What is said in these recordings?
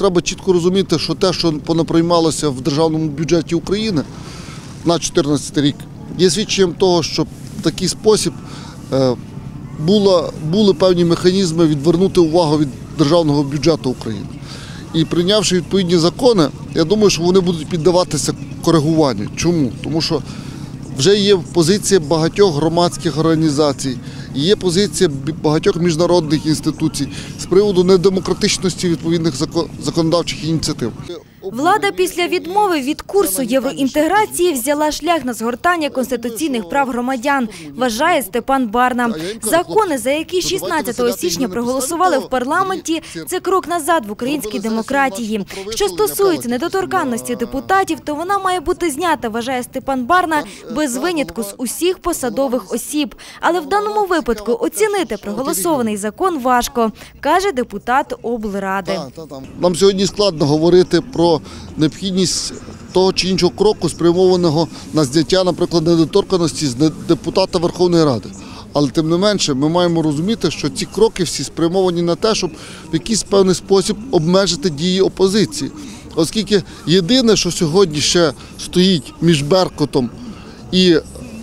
Треба чітко розуміти, що те, що понаприймалося в державному бюджеті України на 2014 рік, є свідченням того, що в такий спосіб е, було, були певні механізми відвернути увагу від державного бюджету України. І прийнявши відповідні закони, я думаю, що вони будуть піддаватися коригуванню. Чому? Тому що вже є позиція багатьох громадських організацій, є позиція багатьох міжнародних інституцій з приводу недемократичності відповідних зако- законодавчих ініціатив. Влада після відмови від курсу євроінтеграції взяла шлях на згортання конституційних прав громадян, вважає Степан Барна. Закони, за які 16 січня проголосували в парламенті, це крок назад в українській демократії. Що стосується недоторканності депутатів, то вона має бути знята, вважає Степан Барна, без винятку з усіх посадових осіб. Але в даному випадку оцінити проголосований закон важко, каже депутат облради. Нам сьогодні складно говорити про необхідність того чи іншого кроку, спрямованого на зняття, наприклад, недоторканості з депутата Верховної Ради. Але тим не менше, ми маємо розуміти, що ці кроки всі спрямовані на те, щоб в якийсь певний спосіб обмежити дії опозиції. Оскільки єдине, що сьогодні ще стоїть між Беркутом і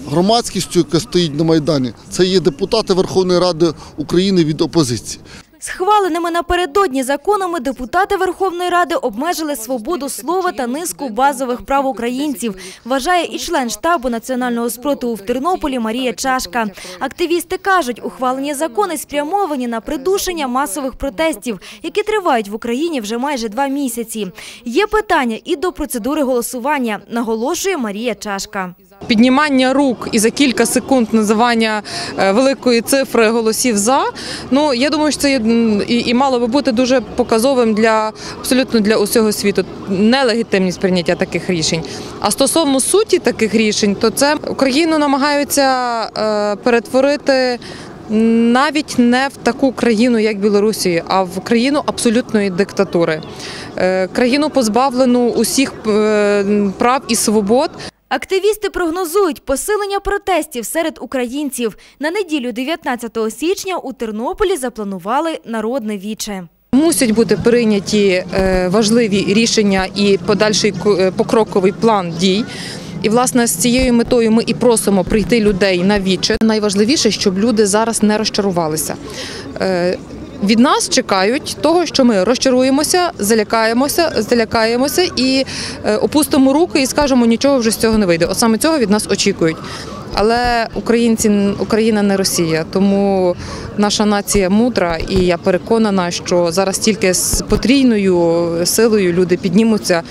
громадськістю, яка стоїть на Майдані, це є депутати Верховної Ради України від опозиції. Схваленими напередодні законами депутати Верховної Ради обмежили свободу слова та низку базових прав українців, вважає і член штабу національного спротиву в Тернополі Марія Чашка. Активісти кажуть, ухвалені закони спрямовані на придушення масових протестів, які тривають в Україні вже майже два місяці. Є питання і до процедури голосування, наголошує Марія Чашка. Піднімання рук і за кілька секунд називання е, великої цифри голосів за. Ну я думаю, що це є, і, і мало би бути дуже показовим для абсолютно для усього світу. Нелегітимність прийняття таких рішень. А стосовно суті таких рішень, то це Україну намагаються е, перетворити. Навіть не в таку країну, як Білорусі, а в країну абсолютної диктатури, Е, країну позбавлену усіх е, прав і свобод. Активісти прогнозують посилення протестів серед українців. На неділю 19 січня у Тернополі запланували народне віче. Мусять бути прийняті е, важливі рішення і подальший е, покроковий план дій. І власне з цією метою ми і просимо прийти людей на віче. Найважливіше, щоб люди зараз не розчарувалися. Від нас чекають того, що ми розчаруємося, залякаємося, залякаємося і е, опустимо руки і скажемо, нічого вже з цього не вийде. От саме цього від нас очікують. Але українці Україна не Росія, тому наша нація мудра, і я переконана, що зараз тільки з потрійною силою люди піднімуться